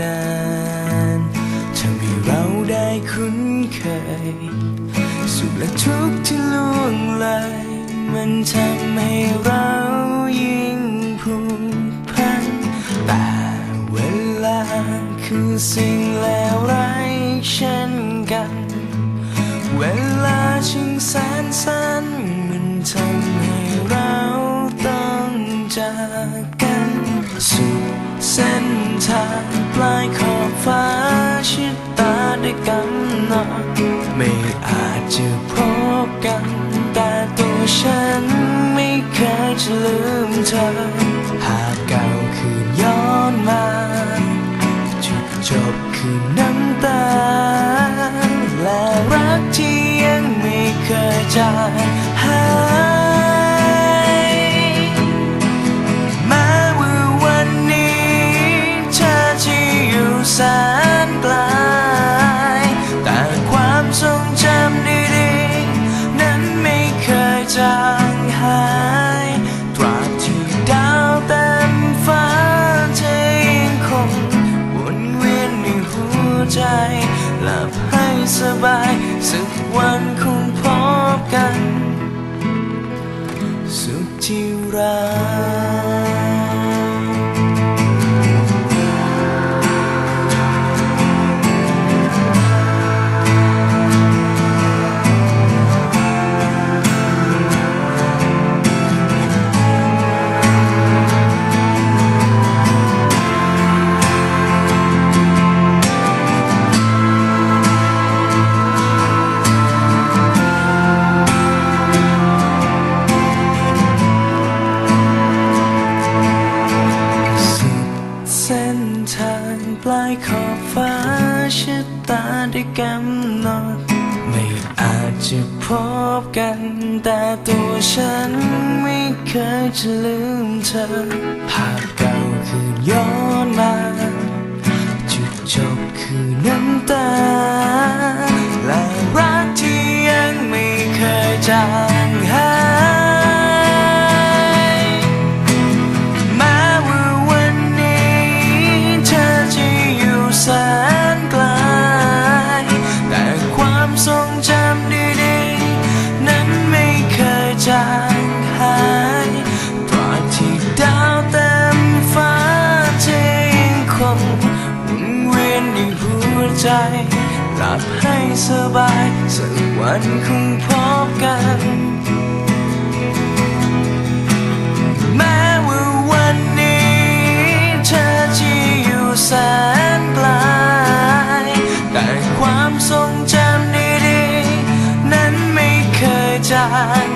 นานทำให้เราได้คุ้นเคย สุขและทุกข์ที่ล่วงเลยมันทำให้เรายิ่งผูกพันแต่เวลาคือสิ่งเลวร้ายเช่นกัน เวลาชิงแสนสั้นมันทำให้เราต้องจากกันสุดเส้นทาง กันนะไม่อาจจะพบกัน แต่ตัวฉันไม่เคยจะลืมเธอ หากเก่าคืนย้อนมา จุดจบคือน้ำตา และรักที่ยังไม่เคยจาง ใจ หลับให้สบาย สักวันคงพบกัน สุดที่รัก ฟ้าชะตาได้กำหนดไม่อาจจะพบกัน แต่ตัวฉันไม่เคยจะลืมเธอ ภาพเก่าคือย้อนมา หลับให้สบายสักวันคงพบกัน แม้ว่าวันนี้เธอจะอยู่แสนไกลแต่ความทรงจำดีๆ นั้นไม่เคยจาง